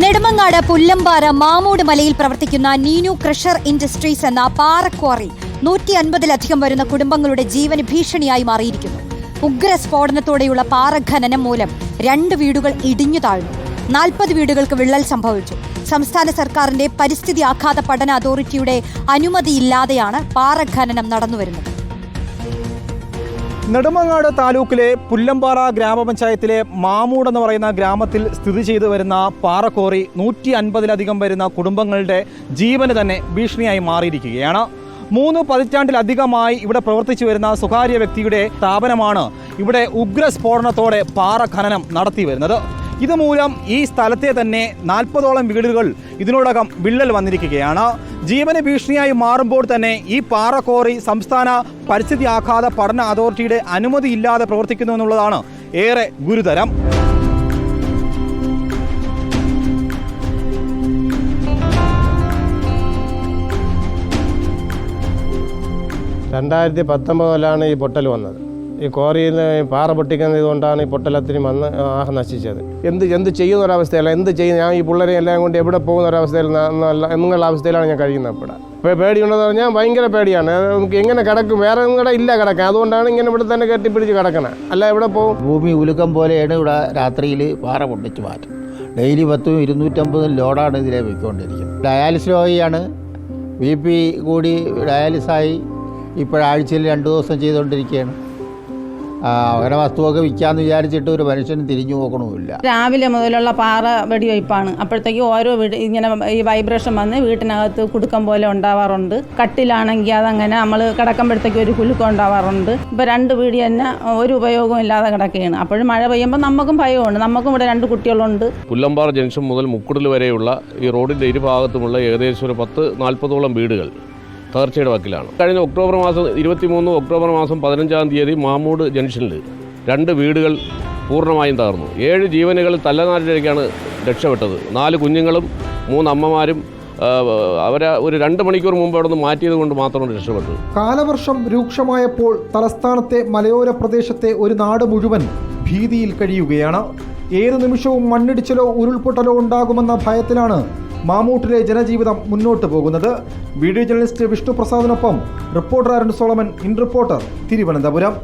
നെടുമങ്ങാട് പുല്ലമ്പാറ മാമൂട് മലയിൽ പ്രവർത്തിക്കുന്ന Neenu crusher industries എന്ന പാറക്വാറി നൂറ്റി അൻപതിലധികം വരുന്ന കുടുംബങ്ങളുടെ ജീവന് ഭീഷണിയായി മാറിയിരിക്കുന്നു. ഉഗ്ര സ്ഫോടനത്തോടെയുള്ള പാറ ഖനനം മൂലം രണ്ട് വീടുകൾ ഇടിഞ്ഞു താഴ്ന്നു. നാൽപ്പത് വീടുകൾക്ക് വിള്ളൽ സംഭവിച്ചു. സംസ്ഥാന സർക്കാരിന്റെ പരിസ്ഥിതി ആഘാത പഠന അതോറിറ്റിയുടെ അനുമതിയില്ലാതെയാണ് പാറഖനനം നടന്നുവരുന്നത്. നെടുമങ്ങാട് താലൂക്കിലെ പുല്ലമ്പാറ ഗ്രാമപഞ്ചായത്തിലെ മാമൂട് എന്ന് പറയുന്ന ഗ്രാമത്തിൽ സ്ഥിതി ചെയ്തു വരുന്ന പാറക്കോറി നൂറ്റി അൻപതിലധികം വരുന്ന കുടുംബങ്ങളുടെ ജീവന് തന്നെ ഭീഷണിയായി മാറിയിരിക്കുകയാണ്. മൂന്ന് പതിറ്റാണ്ടിലധികമായി ഇവിടെ പ്രവർത്തിച്ചു വരുന്ന സ്വകാര്യ വ്യക്തിയുടെ സ്ഥാപനമാണ് ഇവിടെ ഉഗ്ര സ്ഫോടനത്തോടെ പാറ ഖനനം നടത്തി വരുന്നത്. ഇതുമൂലം ഈ സ്ഥലത്തെ തന്നെ നാൽപ്പതോളം വീടുകൾ ഇതിനോടകം വിള്ളൽ വന്നിരിക്കുകയാണ്. ജീവന ഭീഷണിയായി മാറുമ്പോൾ തന്നെ ഈ പാറക്കോറി സംസ്ഥാന പരിസ്ഥിതി ആഘാത പഠന അതോറിറ്റിയുടെ അനുമതിയില്ലാതെ പ്രവർത്തിക്കുന്നു എന്നുള്ളതാണ് ഏറെ ഗുരുതരം. രണ്ടായിരത്തി പത്തൊമ്പതിലാണ് ഈ പൊട്ടൽ വന്നത്. ഈ കോറിയിൽ നിന്ന് പാറ പൊട്ടിക്കുന്നത് ഇതുകൊണ്ടാണ് ഈ പൊട്ടലത്തിന് വന്ന് ആഹ നശിച്ചത്. എന്ത് എന്ത് ചെയ്യുന്ന ഒരവസ്ഥയല്ല എന്ത് ചെയ്യുന്ന ഞാൻ ഈ പിള്ളേരെ എല്ലാം കൊണ്ട് എവിടെ പോകുന്ന ഒരവസ്ഥയിൽ എന്നുള്ള അവസ്ഥയിലാണ് ഞാൻ കഴിയുന്നത് ഇപ്പോൾ ഇപ്പോൾ പേടിയുണ്ടെന്ന് പറഞ്ഞാൽ ഭയങ്കര പേടിയാണ്. നമുക്ക് എങ്ങനെ കിടക്കും? വേറെ കൂടെ ഇല്ല കിടക്കാൻ. അതുകൊണ്ടാണ് ഇങ്ങനെ ഇവിടെ തന്നെ കെട്ടിപ്പിടിച്ച് കിടക്കണം. അല്ല എവിടെ പോകും? ഭൂമി ഉലുക്കം പോലെയാണ് ഇവിടെ രാത്രിയിൽ പാറ പൊട്ടിച്ച് മാറ്റും. ഡെയിലി പത്തും ഇരുന്നൂറ്റമ്പതും ലോഡാണ് ഇതിലെ പോയിക്കൊണ്ടിരിക്കുന്നത്. ഡയാലിസ് രോഗിയാണ്. ബി പി കൂടി ഡയാലിസായി ഇപ്പോഴാഴ്ചയിൽ രണ്ട് ദിവസം ചെയ്തുകൊണ്ടിരിക്കുകയാണ്. അങ്ങനെ വസ്തുവൊക്കെ വിൽക്കാന്ന് വിചാരിച്ചിട്ട് ഒരു മനുഷ്യന് തിരിഞ്ഞു നോക്കണമില്ല രാവിലെ മുതലുള്ള പാറ വെടിവയ്പ്പാണ്. അപ്പോഴത്തേക്ക് ഓരോ വീട് ഇങ്ങനെ ഈ വൈബ്രേഷൻ വന്ന് വീട്ടിനകത്ത് കുടുക്കം പോലെ ഉണ്ടാവാറുണ്ട്. കട്ടിലാണെങ്കിൽ അതങ്ങനെ നമ്മൾ കിടക്കുമ്പോഴത്തേക്ക് ഒരു കുലുക്കം ഉണ്ടാവാറുണ്ട്. ഇപ്പോൾ രണ്ട് വീട് തന്നെ ഒരു ഉപയോഗവും ഇല്ലാതെ കിടക്കുകയാണ്. അപ്പോഴും മഴ പെയ്യുമ്പോൾ നമുക്കും ഭയമുണ്ട് നമുക്കും ഇവിടെ രണ്ട് കുട്ടികളുണ്ട്. പുല്ലമ്പാറ ജംഗ്ഷൻ മുതൽ മുക്കുടൽ വരെയുള്ള ഈ റോഡിന്റെ ഇരുഭാഗത്തുമുള്ള ഏകദേശം ഒരു പത്ത് നാൽപ്പതോളം വീടുകൾ. തകർച്ചയുടെ വക്കിലാണ്. കഴിഞ്ഞ ഒക്ടോബർ മാസം ഇരുപത്തിമൂന്ന് ഒക്ടോബർ മാസം പതിനഞ്ചാം തീയതി മാമൂട് ജംഗ്ഷനിൽ രണ്ട് വീടുകൾ പൂർണമായും തകർന്നു. ഏഴ് ജീവനുകൾ തല്ലനാട്ടിലേക്കാണ് രക്ഷപ്പെട്ടത്. നാല് കുഞ്ഞുങ്ങളും മൂന്ന് അമ്മമാരും അവരെ ഒരു രണ്ട് മണിക്കൂർ മുമ്പ് അവിടെ നിന്ന് മാറ്റിയത് കൊണ്ട് മാത്രമാണ് രക്ഷപ്പെട്ടത്. കാലവർഷം രൂക്ഷമായപ്പോൾ തലസ്ഥാനത്തെ മലയോര പ്രദേശത്തെ ഒരു നാട് മുഴുവൻ ഭീതിയിൽ കഴിയുകയാണ്. ഏത് നിമിഷവും മണ്ണിടിച്ചിലോ ഉരുൾപൊട്ടലോ ഉണ്ടാകുമെന്ന ഭയത്തിലാണ് മാമൂട്ടിലെ ജനജീവിതം മുന്നോട്ട് പോകുന്നത്. Video journalist Vishnu പ്രസാദിനൊപ്പം reporter Arun Solomon in reporter Thiruvananthapuram.